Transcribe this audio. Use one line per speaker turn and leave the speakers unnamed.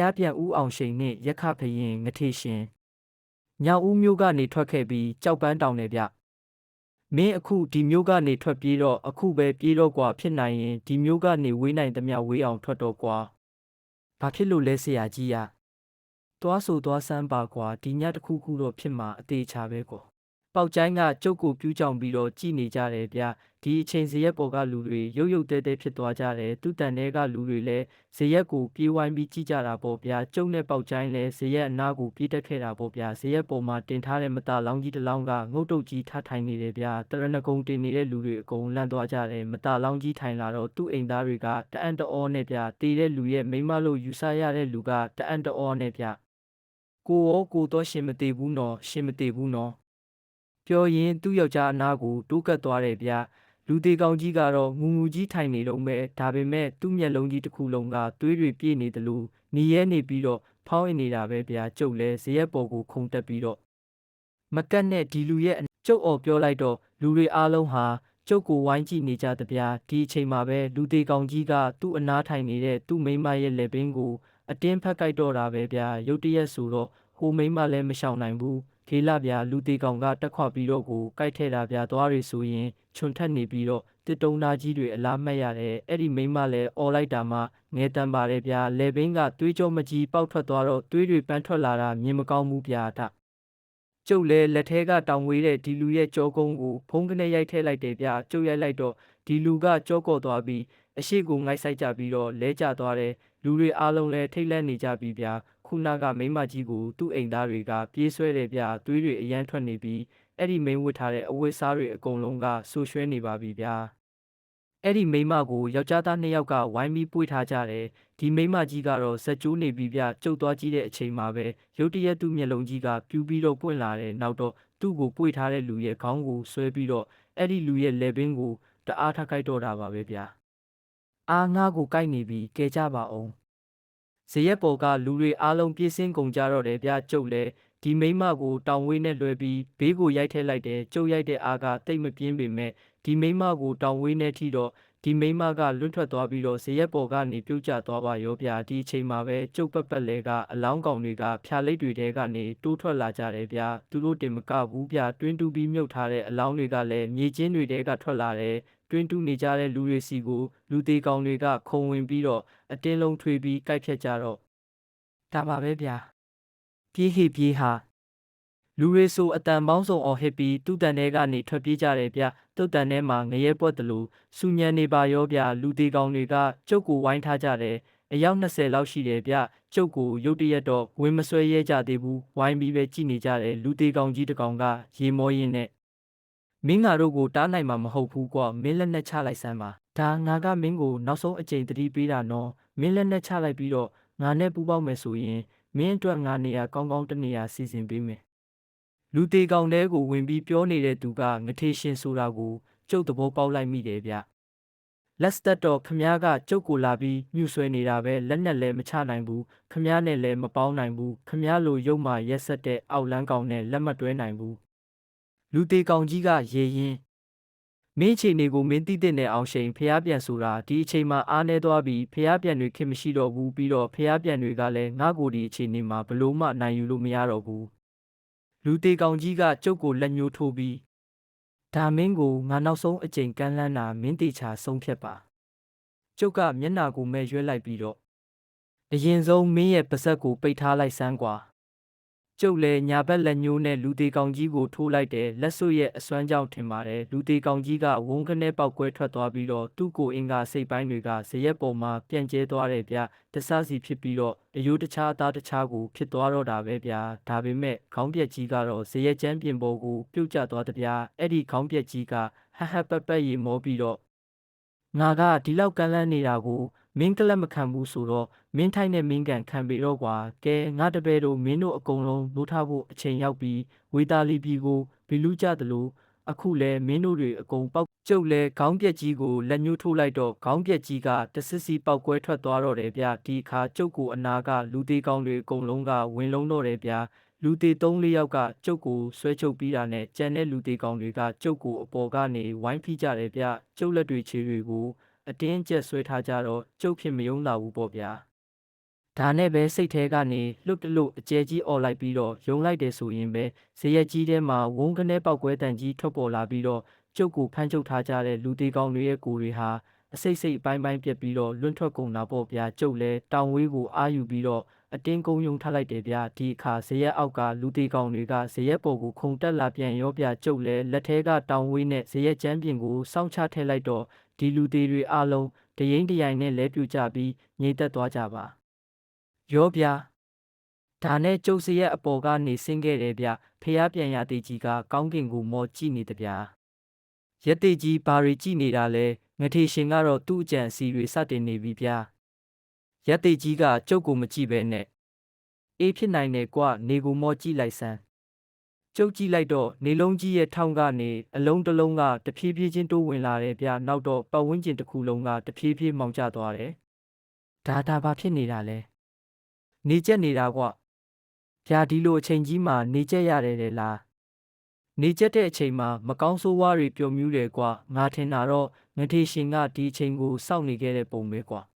ះပြန်ဦးအောင်ရှိန်နှင့်ရက်ခဖရင်ငထေရှင်ညောင်ဦးမျိုးကနေထွက်ခဲ့ပြီးကြောက်ပန်းတောင်နယ်ဗျမင်းအခုဒီမျိုးကနေထွက်ပြေးတော့အခုပဲပြေးတော့ကွာဖြစ်နိုင်ရင်ဒီမျိုးကနေဝေးနိုင်သမျှဝေးအောင်ထွက်တော့ကွာဘာဖြစ်လို့လဲဆရာကြီးရသွားဆိုသွားစမ်းပါကွာဒီညတစ်ခုခုတော့ဖြစ်မှာအသေးချာပဲကွာ ပေါက်ကျိုင်းကကျုပ်ကိုပြူးကြောင်ပြီးတော့ကြည်နေကြတယ်ဗျဒီအချိန်ဇရက်ပေါ်ကလူတွေရုပ်ရုပ်တဲတဲဖြစ်သွားကြတယ်သူတန်တွေကလူတွေလည်းဇရက်ကိုပြေးဝိုင်းပြီးကြည်ကြတာပေါ့ဗျာကျုပ်နဲ့ပေါက်ကျိုင်းလည်းဇရက်အနာကိုပြေးတက်ခဲ့တာပေါ့ဗျာဇရက်ပေါ်မှာတင်ထားတဲ့မတလောင်းကြီးတစ်လောင်းကငုတ်တုတ်ကြီးထထိုင်နေတယ်ဗျာတရဏဂုံတင်နေတဲ့လူတွေအကုန်လန့်သွားကြတယ်မတလောင်းကြီးထိုင်လာတော့သူ့အိမ်သားတွေကတအံ့တအောနဲ့ဗျာတေးတဲ့လူရဲ့မိန်းမလို့ယူဆရတဲ့လူကတအံ့တအောနဲ့ဗျာကိုရောကိုတော့ရှင်မသေးဘူးနော်ရှင်မသေးဘူးနော် ပြောရင်သူ့ယောက်ျားအနာကိုတိုးကပ်သွားတယ်ဗျာလူသေးကောင်ကြီးကတော့ငူငူကြီးထိုင်နေတော့မဲ့ဒါပေမဲ့သူ့မျက်လုံးကြီးတစ်ခုလုံးကသွေးတွေပြည့်နေတယ်လို့နေရဲနေပြီးတော့ဖောင်းနေနေတာပဲဗျာကျုပ်လဲဇရက်ပေါ်ကိုခုန်တက်ပြီးတော့မကတ်နဲ့ဒီလူရဲ့အကျုပ်အော်ပြောလိုက်တော့လူတွေအားလုံးဟာကျုပ်ကိုဝိုင်းကြည့်နေကြတဗျာဒီအချိန်မှာပဲလူသေးကောင်ကြီးကသူ့အနားထိုင်နေတဲ့သူ့မိန်းမရဲ့လက်ပင်ကိုအတင်းဖက်ကြိုက်တော့တာပဲဗျာရုတ်တရက်ဆိုတော့ဟိုမိန်းမလည်းမရှောင်နိုင်ဘူး ခေလာဗျာလူသေးကောင်ကတက်ခွပြီးတော့ကိုကြိုက်ထဲတာဗျာသွားရီဆိုရင်ခြုံထက်နေပြီးတော့တစ်တုံသားကြီးတွေအလားမှတ်ရတယ်အဲ့ဒီမိန်းမလည်းអော်လိုက်တာမှငဲတမ်းပါတယ်ဗျာလေဘင်းကသွေးကြောမကြီးပေါက်ထွက်သွားတော့သွေးတွေပန်းထွက်လာတာမြင်မကောင်းဘူးဗျာဒါကျုပ်လည်းလက်ထဲကတောင်ဝေးတဲ့ဒီလူရဲ့ကြောကုန်းကိုဖုံးကနေရိုက်ထဲလိုက်တယ်ဗျာကျုပ်ရိုက်လိုက်တော့ဒီလူကကြောကော့သွားပြီးအရှိကိုငိုက်ဆိုင်ကြပြီးတော့လဲကျသွားတယ်လူတွေအားလုံးလည်းထိတ်လန့်နေကြပြီဗျာ ခုနကမိန်းမကြီးကိုသူ့အိမ်သားတွေကပြေးဆွဲတယ်ဗျာသွေးတွေအရန်ထွက်နေပြီးအဲ့ဒီမိန်းဝတ်ထားတဲ့အဝတ်စားတွေအကုန်လုံးကဆူရွှဲနေပါပြီဗျာအဲ့ဒီမိန်းမကိုယောက်ျားသားနှစ်ယောက်ကဝိုင်းပြီးပွေထားကြတယ်ဒီမိန်းမကြီးကတော့ဇက်ကျိုးနေပြီဗျကျုပ်သွားကြည့်တဲ့အချိန်မှာပဲရုတ်တရက်သူ့မျက်လုံးကြီးကပြူးပြီးတော့ပွင့်လာတယ်နောက်တော့သူ့ကိုပွေထားတဲ့လူရဲ့ခေါင်းကိုဆွဲပြီးတော့အဲ့ဒီလူရဲ့လက်ပင်ကိုတအားထခိုက်တော့တာပါပဲဗျာအာငါ့ကိုကိုက်နေပြီကဲကြပါအောင် ဇရက်ပေါ်ကလူတွေအားလုံးပြည့်စင်ကုန်ကြတော့တယ်ဗျကျုပ်လည်းဒီမိန်းမကိုတောင်ဝေးနဲ့လွှဲပြီးဘေးကိုရိုက်ထည့်လိုက်တယ်ကျုပ်ရိုက်တဲ့အားကတိတ်မပြင်းပေမဲ့ဒီမိန်းမကိုတောင်ဝေးနဲ့ထိတော့ဒီမိန်းမကလွတ်ထွက်သွားပြီးတော့ဇရက်ပေါ်ကနေပြုတ်ကျသွားပါရောဗျာဒီအချိန်မှာပဲကျုပ်ပက်ပက်လဲကအလောင်းကောင်တွေကဖြာလိတ်တွေထဲကနေတိုးထွက်လာကြတယ်ဗျာသူတို့တင်မကဘူးဗျာတွင်းတူပြီးမြုပ်ထားတဲ့အလောင်းတွေကလည်းမြေချင်းတွေထဲကထွက်လာတယ် တွင်းတူနေကြတဲ့လူတွေစီကိုလူသေးကောင်တွေက ခုံဝင်ပြီးတော့အတင်းလုံးထွေးပြီးကြိုက်ဖြတ်ကြတော့ဒါပါပဲဗျာပြေးဟိပြေးဟာလူတွေဆိုအတန်ပေါင်းစုံအောင်ဟစ်ပြီးသူ့တန်ထဲကနေထွက်ပြေးကြတယ်ဗျတုတ်တန်ထဲမှာငရဲပွက်တလူစူညံနေပါရောဗျလူသေးကောင်တွေကကျုပ်ကိုဝိုင်းထားကြတယ်အယောက်20လောက်ရှိတယ်ဗျကျုပ်ကိုရုတ်တရက်တော့ဝင်မဆွဲရဲကြသေးဘူးဝိုင်းပြီးပဲကြည်နေကြတယ်လူသေးကောင်ကြီးတစ်ကောင်ကရေမောရင်းနဲ့ မင်းငါတို့ကိုတားနိုင်မှာမဟုတ်ဘူးကွာမင်းလက်နဲ့ချလိုက်စမ်းပါဒါငါကမင်းကိုနောက်ဆုံးအကြိမ်တတိပေးတာနော်မင်းလက်နဲ့ချလိုက်ပြီးတော့ငါနဲ့ပူးပေါင်းမယ်ဆိုရင်မင်းအတွက်ငါနေရာကောင်းကောင်းတစ်နေရာစီစဉ်ပေးမယ်လူသေးကောင်တဲကိုဝင်ပြီးပြောနေတဲ့သူကငထေရှင်ဆိုတာကိုကျုပ်သဘောပေါက်လိုက်မိတယ်ဗျလက်စတက်တော့ခမားကကျုပ်ကိုလာပြီးမြှူဆွဲနေတာပဲလက်နဲ့လည်းမချနိုင်ဘူးခမားနဲ့လည်းမပေါင်းနိုင်ဘူးခမားလိုရုပ်မာရက်ဆက်တဲ့အောက်လန်းကောင်နဲ့လက်မတွဲနိုင်ဘူး လူသေးကောင်ကြီးကရေရင်မင်းအချိန်တွေကိုမင်းသိတဲ့နဲ့အောင်ရှိန်ဖျားပြန်ဆိုတာဒီအချိန်မှာအားနေသွားပြီးဖျားပြန်တွေခင်မရှိတော့ဘူးပြီးတော့ဖျားပြန်တွေကလည်းငါ့ကိုဒီအချိန်နေမှာဘလို့မှနိုင်ယူလို့မရတော့ဘူးလူသေးကောင်ကြီးကကျုပ်ကိုလက်ညှိုးထိုးပြီးဒါမင်းကိုငါနောက်ဆုံးအကြိမ်ကမ်းလှမ်းတာမင်းတေချာဆုံးဖြတ်ပါကျုပ်ကမျက်နာကိုမဲ့ရွှဲလိုက်ပြီးတော့အရင်ဆုံးမင်းရဲ့ပါဇက်ကိုပိတ်ထားလိုက်စမ်းကွာ ကျုပ်လည်းညာဘက်လက်ညှိုးနဲ့လူသေးကောင်ကြီးကိုထိုးလိုက်တယ်လက်စွပ်ရဲ့အစွမ်းကြောင့်ထင်ပါတယ်လူသေးကောင်ကြီးကဝုန်းကနေပေါက်ကွဲထွက်သွားပြီးတော့သူ့ကိုအင်္ဂါစိတ်ပိုင်းတွေကဇရက်ပေါ်မှာပြန့်ကျဲသွားတယ်ဗျတဆစီဖြစ်ပြီးတော့အယိုးတခြားအသားတခြားကိုဖြစ်သွားတော့တာပဲဗျာဒါပေမဲ့ခေါင်းပြက်ကြီးကတော့ဇရက်ကျန်းပြင်ပေါ်ကိုပြုတ်ကျသွားတဲ့ဗျာအဲ့ဒီခေါင်းပြက်ကြီးကဟဟပက်ပက်ရေမောပြီးတော့ငါကဒီလောက်ကမ်းလှမ်းနေတာကို မင်းကလပ်မခံဘူးဆိုတော့မင်းထိုက်နဲ့မင်းကန်ခံပေတော့ကွာကဲငါတပည့်တို့မင်းတို့အကုန်လုံးလို့ထားဖို့အချိန်ရောက်ပြီးဝေတာလီပြည်ကိုဘီလူးကြသလိုအခုလဲမင်းတို့တွေအကုန်ပေါက်ကျုပ်လဲခေါင်းပြက်ကြီးကိုလက်ညှိုးထိုးလိုက်တော့ခေါင်းပြက်ကြီးကတဆစ်စီပေါက်ကွဲထွက်သွားတော့တယ်ဗျဒီအခါကျုပ်ကိုအနာကလူသေးကောင်းတွေအကုန်လုံးကဝင်လုံးတော့တယ်ဗျလူသေး၃၄ယောက်ကကျုပ်ကိုဆွဲချုပ်ပြီးတာနဲ့ကြံတဲ့လူသေးကောင်တွေကကျုပ်ကိုအပေါ်ကနေဝိုင်းဖိကြတယ်ဗျကျုပ်လက်တွေခြေတွေကို အတင်းကျပ်ဆွဲထားကြတော့ကျုပ်ဖြစ်မယုံလာဘူးပေါ့ဗျာဒါနဲ့ပဲစိတ်ထဲကနေလှုပ်တလို့အကျဲကြီးអော်လိုက်ပြီးတော့ယုံလိုက်တယ်ဆိုရင်ပဲဇရက်ကြီးထဲမှာဝုန်းကနေပေါက်ကွဲတန်ကြီးထွက်ပေါ်လာပြီးတော့ကျုပ်ကိုဖမ်းချုပ်ထားကြတဲ့လူသေးကောင်းတွေရဲ့ကိုယ်တွေဟာအစိတ်စိတ်အပိုင်းပိုင်းပြက်ပြီးတော့လွန့်ထွက်ကုန်တာပေါ့ဗျာကျုပ်လဲတောင်ဝေးကိုအာယူပြီးတော့အတင်းကုန်းယုံထားလိုက်တယ်ဗျာဒီအခါဇရက်အောက်ကလူသေးကောင်းတွေကဇရက်ပေါ်ကိုခုန်တက်လာပြန်ရောဗျာကျုပ်လဲလက်ထဲကတောင်ဝေးနဲ့ဇရက်ကျမ်းပြင်ကိုစောင့်ချထည့်လိုက်တော့ ဒီလူသေးတွေအလုံးတရင်တရိုင်နဲ့လဲပြူကြပြီးငြိမ်သက်သွားကြပါရောဗျာဒါနဲ့ကျုပ်စရက်အပေါ်ကနေဆင်းခဲ့တယ်ဗျဖះပြန်ရသေးကြီးကကောင်းကင်ကိုမော်ကြည့်နေတဗျာရက်သေးကြီးဘာတွေကြည့်နေတာလဲငထေရှင်ကတော့သူ့အကြံအစီတွေစတင်နေပြီဗျာရက်သေးကြီးကကျုပ်ကိုမကြည့်ပဲနဲ့အေးဖြစ်နိုင်တယ်ကွနေကိုမော်ကြည့်လိုက်စမ်း ကျုပ်ကြည့်လိုက်တော့နေလုံးကြီးရဲ့ထောင်းကနေအလုံးတစ်လုံးကတဖြည်းဖြည်းချင်းတိုးဝင်လာတယ်ဗျာနောက်တော့ပတ်ဝန်းကျင်တစ်ခုလုံးကတဖြည်းဖြည်းမောင်ကျသွားတယ်ဒါဒါဘာဖြစ်နေတာလဲနေကျက်နေတာကွ။ဖြာဒီလိုအချိန်ကြီးမှာနေကျက်ရတယ်လေလား။နေကျက်တဲ့အချိန်မှာမကောင်းဆိုးဝါးတွေပျော်မြူးတယ်ကွာ။ငါထင်တာတော့ငထေရှင်ကဒီအချိန်ကိုစောင့်နေခဲ့တဲ့ပုံပဲကွာ။